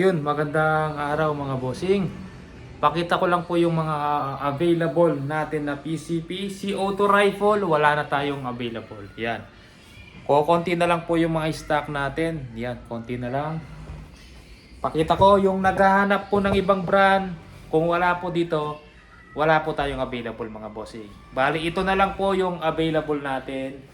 Yun, magandang araw mga bossing. Pakita ko lang po yung mga available natin na PCP. Si Auto Rifle, wala na tayong available. Yan. Kukunti na lang po yung mga stock natin. Yan, konti na lang. Pakita ko yung naghahanap po ng ibang brand. Kung wala po dito, wala po tayong available mga bossing. Bali, ito na lang po yung available natin.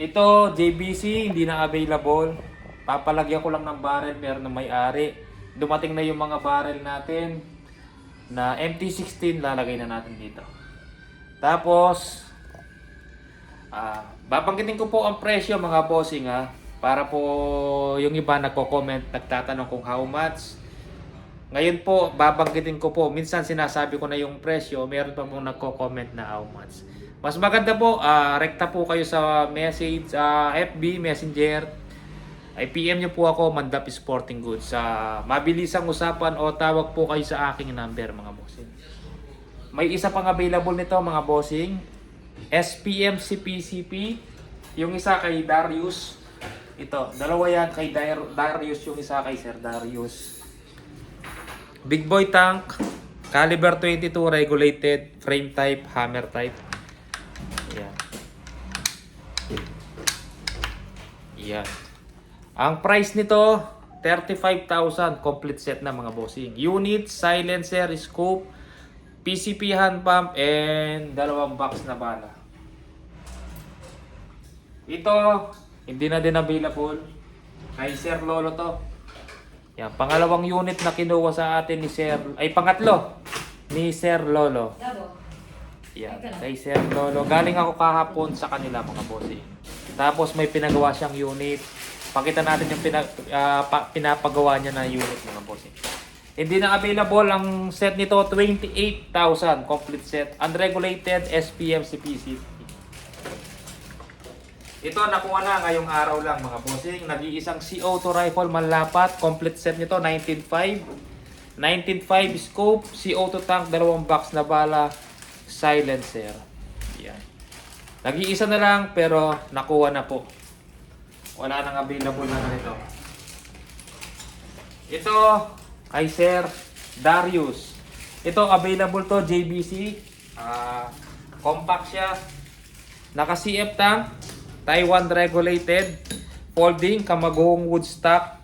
Ito, JBC, hindi na available. Papalagyan ko lang ng barrel, meron na may-ari. Dumating na yung mga barrel natin na MT-16, lalagay na natin dito. Tapos, ah, babanggitin ko po ang presyo mga bossing ha. Para po yung iba nagko-comment, nagtatanong kung how much. Ngayon po, babanggitin ko po. Minsan sinasabi ko na yung presyo, meron pa mong nagko-comment na how much. Mas maganda po, ah, rekta po kayo sa message, sa FB, Messenger. Ay PM nyo po ako, Mandap Sporting Goods. Sa mabilisang usapan o tawag po kayo sa aking number mga bossing. May isa pang available nito mga bossing. SPM CPCP. Yung isa kay Darius. Ito, dalawa yan kay Dar- Darius. Yung isa kay Sir Darius. Big Boy Tank. Caliber 22 regulated. Frame type, hammer type. Yan. Yan. Ang price nito, 35,000 complete set na mga bossing. Unit, silencer, scope, PCP hand pump, and dalawang box na bala. Ito, hindi na din available. Kay Sir Lolo to. Yan, pangalawang unit na kinuha sa atin ni Sir, ay pangatlo, ni Sir Lolo. Yan, kay Sir Lolo. Galing ako kahapon sa kanila mga bossing. Tapos may pinagawa siyang unit. Pakita natin yung pina, ah, pa- pinapagawa niya na unit mga bossing. Hindi na available ang set nito 28,000 complete set. Unregulated SPM CPC. Ito nakuha na ngayong araw lang mga bossing. Nag-iisang CO2 rifle manlapat. Complete set nito 19.5. 19.5 scope, CO2 tank, dalawang box na bala, silencer. Yan. Nag-iisa na lang pero nakuha na po. Wala nang available na ganito. Ito kay Sir Darius. Ito available to JBC. Ah, compact siya. Naka CF tank, Taiwan regulated, folding, kamagong wood stock,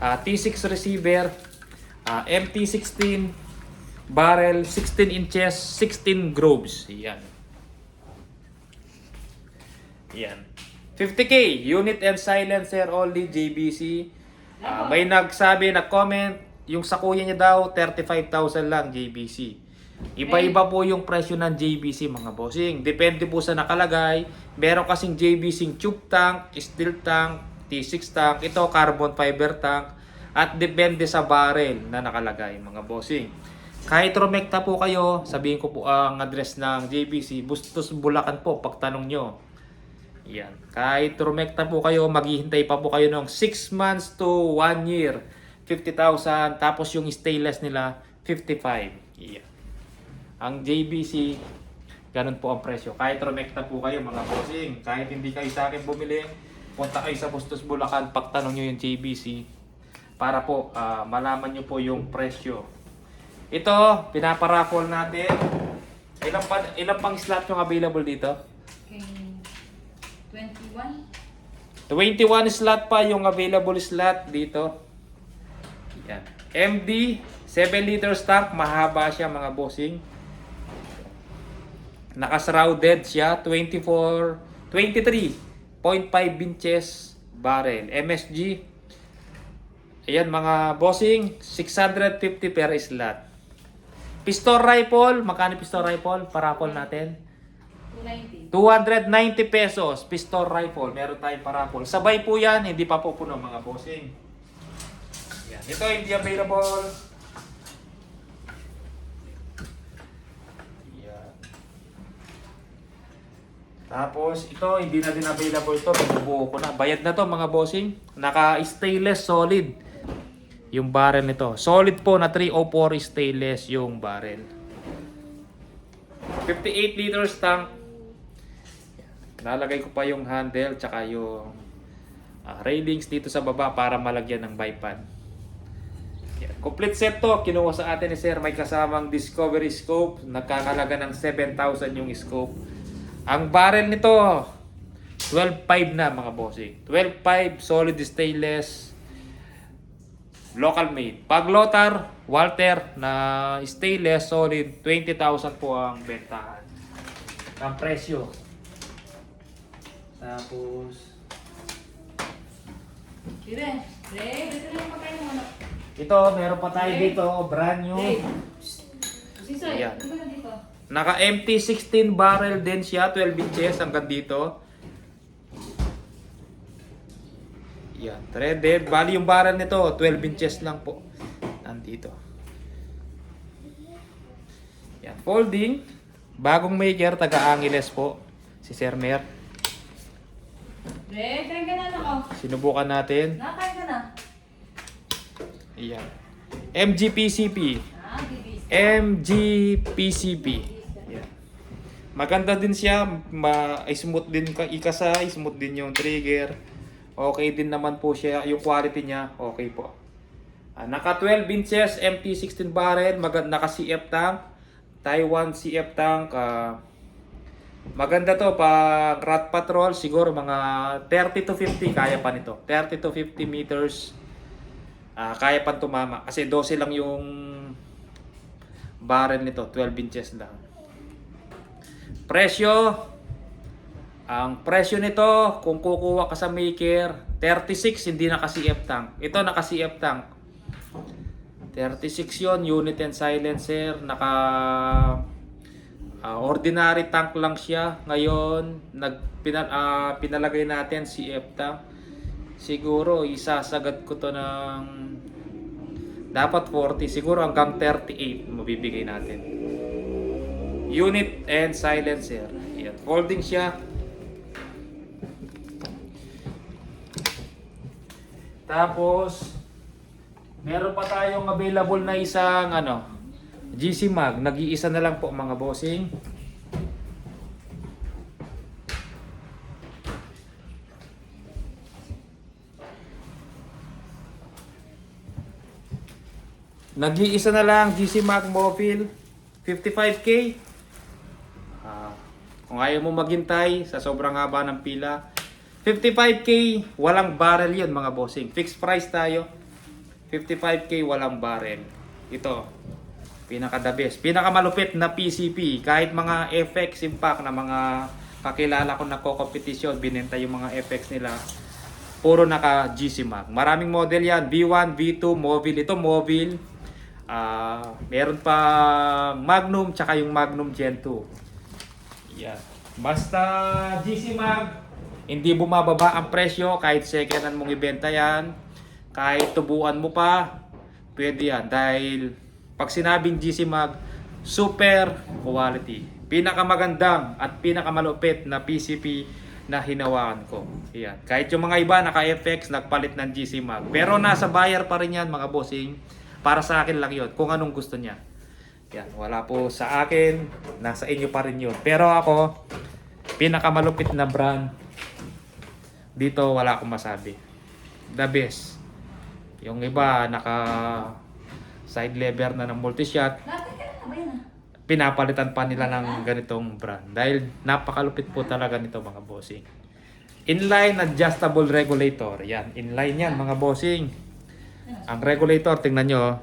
ah, T6 receiver, ah, MT16, barrel 16 inches, 16 grooves. Yan. Yan. 50k, unit and silencer only JBC. Ah, may nagsabi, nag-comment, yung sa kuya niya daw, 35,000 lang JBC. Iba-iba po yung presyo ng JBC mga bossing. Depende po sa nakalagay. Meron kasing JBC tube tank, steel tank, T6 tank, ito carbon fiber tank, at depende sa barrel na nakalagay mga bossing. Kahit rumekta po kayo, sabihin ko po ang address ng JBC, Bustos Bulacan po, pagtanong nyo. Yan. Kahit rumekta po kayo, maghihintay pa po kayo ng 6 months to 1 year. 50,000. Tapos yung stainless nila, 55. Yan. Ang JBC, ganun po ang presyo. Kahit rumekta po kayo mga bossing. Kahit hindi kayo sa akin bumili, punta kayo sa Bustos Bulacan, pagtanong nyo yung JBC para po ah, malaman nyo po yung presyo. Ito, pinaparaffle natin. Ilang, pa, ilang pang slot yung available dito? Okay. 21. 21 slot pa yung available slot dito. Yan. MD, 7 liters tank, mahaba siya mga bossing. Naka-shrouded siya, 24, 23.5 inches barrel. MSG, ayan mga bossing, 650 per slot. Pistol rifle, magkano pistol rifle? Parapol natin. 290. 290 pesos, pistol rifle, meron tayong parapol. Sabay po yan, hindi pa po puno mga bossing. Yan. Ito hindi available. Yan. Tapos ito hindi na din available to, binubuo ko na. Bayad na to mga bossing. Naka-stainless solid yung barrel nito. Solid po na 304 stainless yung barrel. 58 liters tank. Lalagay ko pa yung handle tsaka yung ah, railings dito sa baba para malagyan ng bipod. Complete set to, kinuha sa atin ni Sir, may kasamang Discovery Scope, nagkakalaga ng 7,000 yung scope. Ang barrel nito, 12.5 na mga bossing. 12.5 solid stainless local made. Pag Lothar, Walter na stainless solid, 20,000 po ang bentahan. Ang presyo. Tapos, Dire, Re, dito na yung pagkain mo. ito, meron pa tayo dito, brand new. Re, Sisoy, Ayan. ba na dito? Naka empty 16 barrel din siya, 12 inches hanggang dito. Yan, threaded. Bali yung barrel nito, 12 inches lang po. Nandito. Yan, folding. Bagong maker, taga Angeles po. Si Sir Mer. Re, kain ka na ako. Sinubukan natin. Nakain ka na. Yan. MGPCP. Ah, bibis. MGPCP. Yan. Maganda din siya, ma smooth din ka ikasa, smooth din yung trigger. Okay din naman po siya, yung quality niya, okay po. Ah, naka 12 inches MT16 barrel, maganda naka CF tank, Taiwan CF tank. ah, maganda to pag rat patrol, siguro mga 30 to 50 kaya pa nito. 30 to 50 meters ah, kaya pa tumama kasi 12 lang yung barrel nito, 12 inches lang. Presyo, ang presyo nito, kung kukuha ka sa maker, 36, hindi naka CF tank. Ito naka CF tank. 36 yon unit and silencer, naka ah, ordinary tank lang siya. Ngayon, nag, pina, ah, pinalagay natin CF tank. Siguro, isasagad ko to ng dapat 40, siguro hanggang 38 mabibigay natin. Unit and silencer. Yan. Folding siya. Tapos, meron pa tayong available na isang ano, GC Mag. Nag-iisa na lang po mga bossing. Nag-iisa na lang GC Mag Mobile 55k. Ah, kung ayaw mo maghintay sa sobrang haba ng pila, 55k walang barrel 'yun mga bossing. Fixed price tayo. 55k walang barrel. Ito pinaka the best, pinakamalupit na PCP kahit mga FX impact na mga kakilala ko na ko-competition, binenta yung mga FX nila. Puro naka GC Mag. Maraming model yan. V1, V2, Mobile. Ito Mobile. Ah, meron pa Magnum tsaka yung Magnum Gen 2. Yan. Basta GC Mag, hindi bumababa ang presyo kahit second hand mong ibenta yan. Kahit tubuan mo pa, pwede yan. Dahil pag sinabing GC Mag, super quality. Pinakamagandang at pinakamalupit na PCP na hinawakan ko. Yan. Kahit yung mga iba naka-FX, nagpalit ng GC Mag. Pero nasa buyer pa rin yan mga bossing. Para sa akin lang yon kung anong gusto niya. Yan, wala po sa akin, nasa inyo pa rin yun. Pero ako, pinakamalupit na brand, dito wala akong masabi. The best. Yung iba, naka side lever na ng multi-shot, ah? pinapalitan pa nila ng ganitong brand. Dahil napakalupit po talaga nito mga bossing. Inline adjustable regulator. Yan, inline yan mga bossing. Ang regulator, tingnan nyo, oh.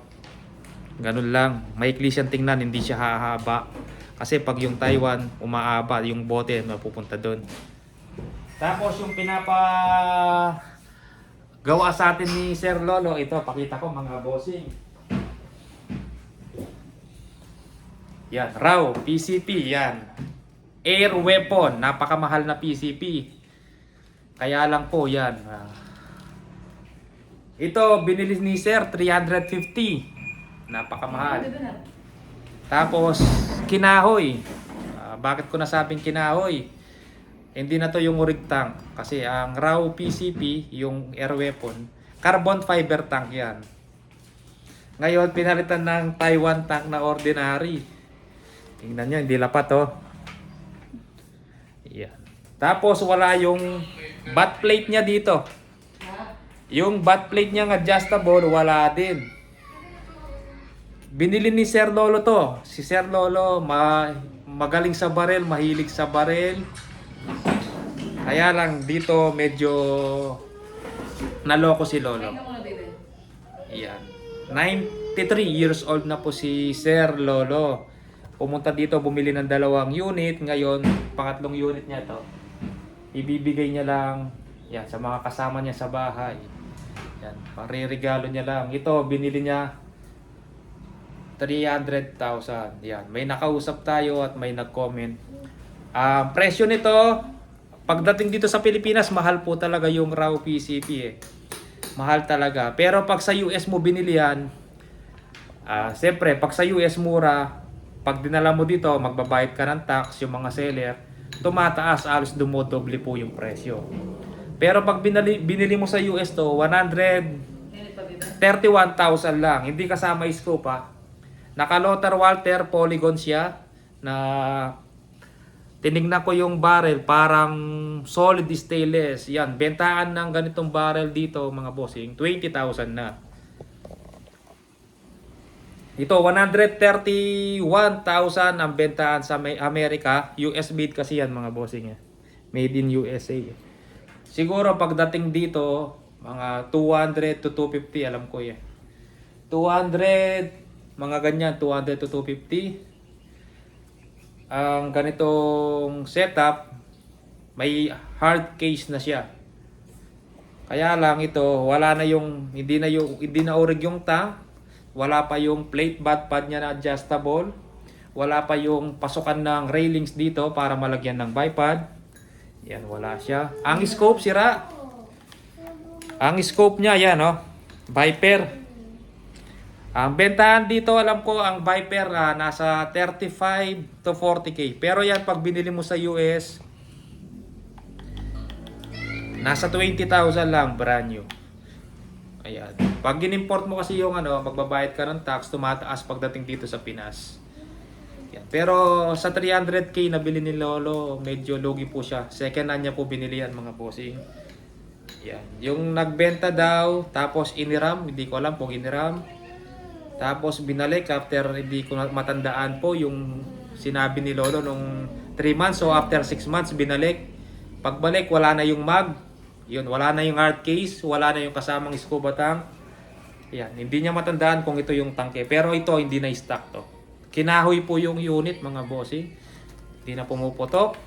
ganun lang. Maikli siyang tingnan, hindi siya hahaba. Kasi pag yung Taiwan, umaaba, yung bote, mapupunta doon. Tapos yung pinapa gawa sa atin ni Sir Lolo, ito, pakita ko mga bossing. Yan, RAW, PCP, yan. Air weapon, napakamahal na PCP. Kaya lang po yan. ah. ito, binili ni Sir, 350. Napakamahal. Tapos, kinahoy. Ah, bakit ko nasabing kinahoy? Hindi na to yung urig tank. Kasi ang RAW PCP, yung air weapon, carbon fiber tank yan. Ngayon, pinalitan ng Taiwan tank na ordinary. Tingnan nyo, hindi lapat oh. Yan. Tapos, wala yung butt plate niya dito. Yung butt plate niya adjustable, wala din. binili ni Sir Lolo to. Si Sir Lolo, ma magaling sa barel, mahilig sa barel. Kaya lang dito medyo naloko si Lolo. Yan. 93 years old na po si Sir Lolo. Pumunta dito, bumili ng dalawang unit. Ngayon, pangatlong unit niya to. Ibibigay niya lang yan, sa mga kasama niya sa bahay. Yan, paririgalo niya lang. Ito, binili niya 300,000. Yan, may nakausap tayo at may nag-comment. Ang presyo nito, pagdating dito sa Pilipinas, mahal po talaga yung raw PCP eh. Mahal talaga. Pero pag sa US mo binili yan, ah siyempre, pag sa US mura, pag dinala mo dito, magbabayad ka ng tax, yung mga seller, tumataas, alos dumodoble po yung presyo. Pero pag binili, binili mo sa US to, 100 Init pa, baby. 31,000 lang. Hindi kasama scope ha. Naka-Lothar Walter Polygon siya na tinignan ko yung barrel parang solid stainless. Yan, bentahan ng ganitong barrel dito mga bossing, 20,000 na. Ito, 131,000 ang bentahan sa Amerika. US made kasi yan mga bossing. eh. Made in USA. eh. Siguro pagdating dito, mga 200 to 250, alam ko yan. 200, mga ganyan, 200 to 250. Ang ganitong setup, may hard case na siya. Kaya lang ito, wala na yung, hindi na yung, hindi na orig yung tank, wala pa yung plate bad pad niya na adjustable, wala pa yung pasukan ng railings dito para malagyan ng bipod. Yan, wala siya. Ang scope, sira. Ang scope niya, yan, oh. Viper. Ang bentahan dito, alam ko, ang Viper ah, nasa 35 to 40k. Pero yan, pag binili mo sa US, nasa 20,000 lang, brand new. Ayan. Pag in-import mo kasi yung ano, magbabayad ka ng tax, tumataas pagdating dito sa Pinas. Yan. Pero sa 300k na bili ni Lolo, medyo lugi po siya. Second hand niya po binili yan mga bossing. Yan. Yung nagbenta daw, tapos iniram, hindi ko alam kung iniram. Tapos binalik after hindi ko matandaan po yung sinabi ni Lolo nung 3 months. So after 6 months binalik. Pagbalik wala na yung mag. Yun, wala na yung hard case, wala na yung kasamang scuba tank. Yan, hindi niya matandaan kung ito yung tangke. Pero ito hindi na stock to. Kinahoy po yung unit mga bossing. Hindi na pumuputok.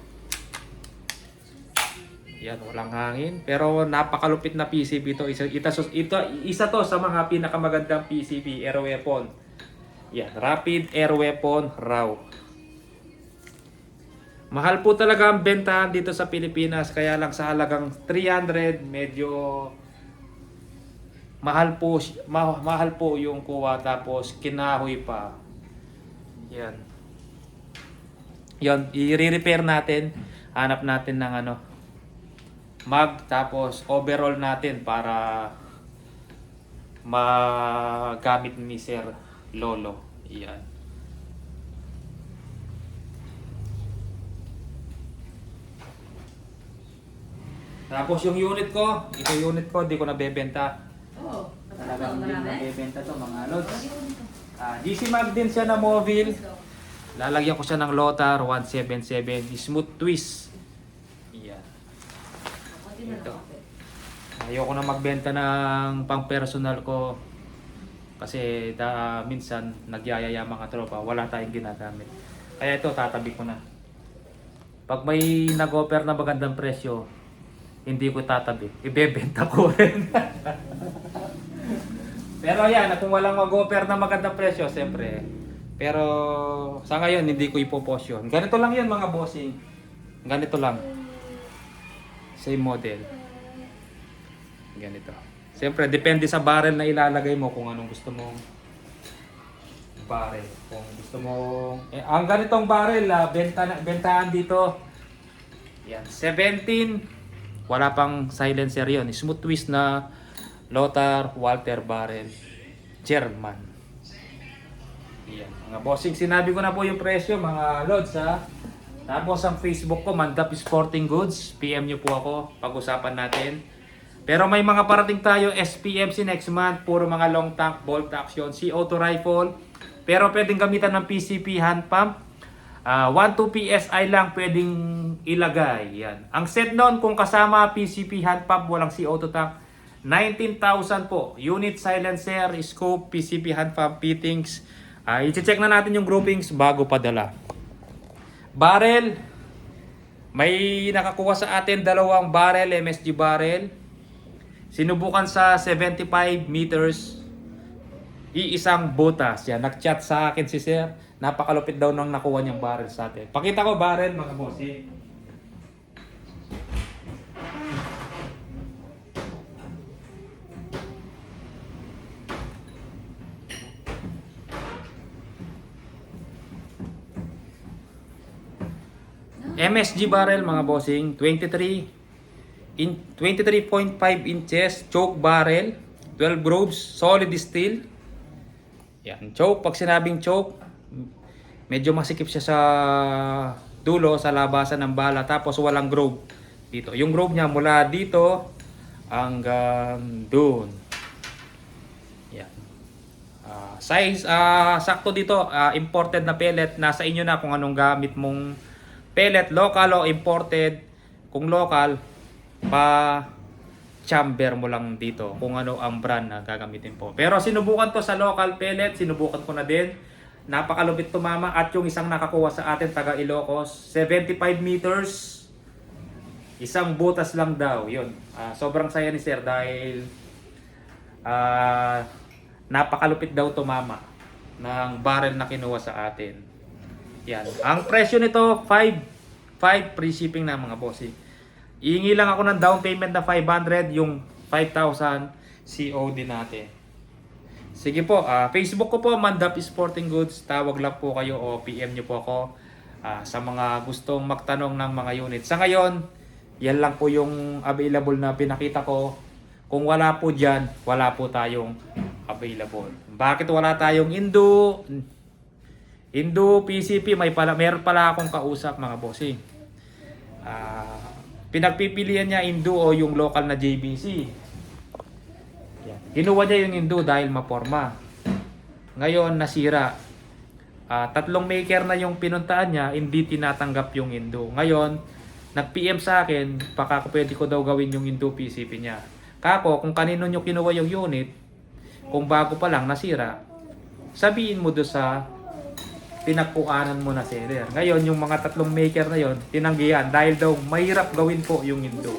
Yan, walang hangin. Pero napakalupit na PCB ito. Isa, ito, ito, isa to sa mga pinakamagandang PCB air weapon. Yan, Rapid Air Weapon RAW. Mahal po talaga ang bentahan dito sa Pilipinas. Kaya lang sa halagang 300, medyo mahal po, ma- mahal po yung kuha tapos kinahoy pa. Yan. Yan, i-repair natin. Hanap natin ng ano, mag tapos overall natin para magamit ni Sir Lolo. Yan. Tapos yung unit ko, ito unit ko, di ko nabebenta. Marami. nabebenta to mga lods. Dito. Ah, GC Mag din siya na mobile. Lalagyan ko siya ng Lotar 177 smooth twist. Yan. Ito. Ayoko na magbenta ng pang personal ko kasi da, minsan nagyayaya mga tropa, wala tayong ginagamit. Kaya ito tatabi ko na. Pag may nag-offer na magandang presyo, hindi ko tatabi. Ibebenta ko rin. Pero yan, kung walang mag-offer na magandang presyo, siyempre. Pero sa ngayon, hindi ko ipopost yun. Ganito lang yun mga bossing. Ganito lang. Same model. Ganito. Siyempre, depende sa barrel na ilalagay mo kung anong gusto mong barrel. Kung gusto mo... Eh, ang ganitong barrel, ah, benta, bentahan dito. Yan. 17. Wala pang silencer yon Smooth twist na Lothar Walter barrel. German. Yan. Mga bossing, sinabi ko na po yung presyo, mga lods ha. Tapos ang Facebook ko, Mandap Sporting Goods. PM nyo po ako, pag-usapan natin. Pero may mga parating tayo SPMC next month, puro mga long tank, bolt action, CO2 rifle, Pero pwedeng gamitan ng PCP hand pump. Ah, 1 to PSI lang pwedeng ilagay. Yan. Ang set noon kung kasama PCP hand pump, walang CO2 tank, 19,000 po. Unit silencer, scope, PCP hand pump fittings. Ah, i-check na natin yung groupings bago padala. Barrel, may nakakuha sa atin dalawang barrel, MSG barrel. Sinubukan sa 75 meters. Iisang butas. Yan, nag-chat sa akin si Sir. Napakalupit daw nang nakuha niyang barrel sa atin. Pakita ko barrel mga bossy. MSG barrel mga bossing, 23 in 23.5 inches choke barrel, 12 grooves, solid steel. Yan, choke pag sinabing choke, medyo masikip siya sa dulo sa labasan ng bala tapos walang groove dito. Yung groove niya mula dito hanggang doon. Yan. Ah, size ah sakto dito ah, imported na pellet nasa inyo na kung anong gamit mong pellet local o imported? Kung local pa chamber mo lang dito kung ano ang brand na gagamitin po. Pero sinubukan to sa local pellet sinubukan ko na din. Napakalupit tumama at yung isang nakakuha sa atin taga Ilocos 75 meters. Isang butas lang daw yun. Ah, sobrang saya ni sir dahil ah napakalupit daw tumama ng barrel na kinuha sa atin. Yan. Ang presyo nito 5 5 free shipping na mga bossy. Iingi lang ako ng down payment na 500 yung 5,000 COD natin. Sige po, ah, Facebook ko po Mandap Sporting Goods. Tawag lang po kayo o PM nyo po ako ah, sa mga gustong magtanong ng mga unit. Sa ngayon, yan lang po yung available na pinakita ko. Kung wala po dyan, wala po tayong available. Bakit wala tayong Indo? Indo PCP, may pala, meron pala akong kausap mga bossing. Ah, pinagpipilian niya Indo o yung local na JBC. Yan. Kinuha niya yung Indo dahil maporma. Ngayon nasira. Ah, tatlong maker na yung pinuntaan niya, hindi tinatanggap yung Indo. Ngayon, nag-PM sa akin, baka pwede ko daw gawin yung Indo PCP niya. Kako, kung kanino nyo kinuha yung unit, kung bago pa lang nasira, sabihin mo do sa pinagpuanan mo na seller. Ngayon, yung mga tatlong maker na yon tinanggihan dahil daw mahirap gawin po yung Indo.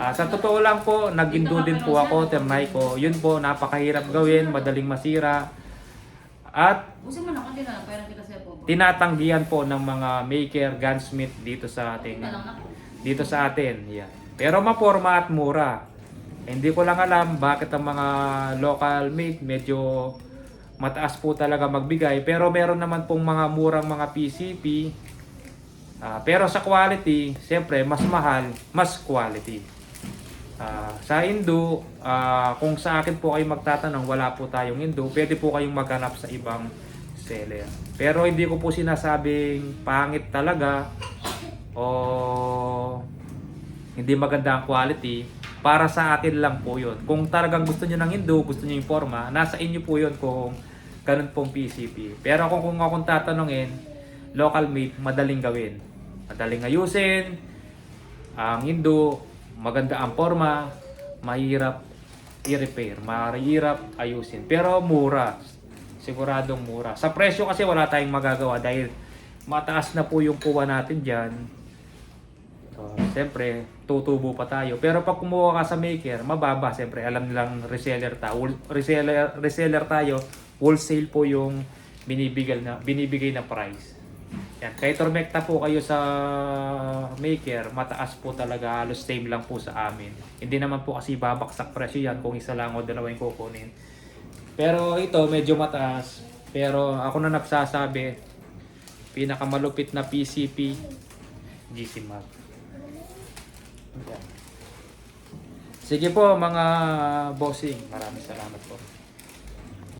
Ah, sa totoo lang po, nag-Indo din po ako, ternay ko. Yun po, napakahirap gawin, madaling masira. At tinatanggihan po ng mga maker, gunsmith dito sa na. dito sa atin. Yan. Pero maporma at mura. Hindi ko lang alam bakit ang mga local made medyo mataas po talaga magbigay. Pero meron naman pong mga murang mga PCP. Ah, pero sa quality, siyempre mas mahal, mas quality. Ah, sa Indo, ah, kung sa akin po kayo magtatanong, wala po tayong Indo, pwede po kayong maghanap sa ibang seller. Pero hindi ko po sinasabing pangit talaga o hindi maganda ang quality. Para sa akin lang po yun. Kung talagang gusto nyo ng Indo, gusto nyo yung forma, nasa inyo po yun kung ganun pong PCP. Pero kung, kung akong tatanungin, local made, madaling gawin. Madaling ayusin. Ang Indo, maganda ang forma, mahirap i-repair, mahirap ayusin. Pero mura. Siguradong mura. Sa presyo kasi wala tayong magagawa dahil mataas na po yung kuha natin dyan. So, siyempre, tutubo pa tayo. Pero pag kumuha ka sa maker, mababa. Siyempre, alam nilang reseller, ta reseller, reseller tayo. Wholesale po yung binibigay na, binibigay na price. Yan. Kay Tormecta po kayo sa maker, mataas po talaga. Halos same lang po sa amin. Hindi naman po kasi babaksak presyo yan kung isa lang o dalawa yung kukunin. Pero ito, medyo mataas. Pero ako na nagsasabi, pinakamalupit na PCP, GC Mag. Sige po mga bossing, maraming salamat po.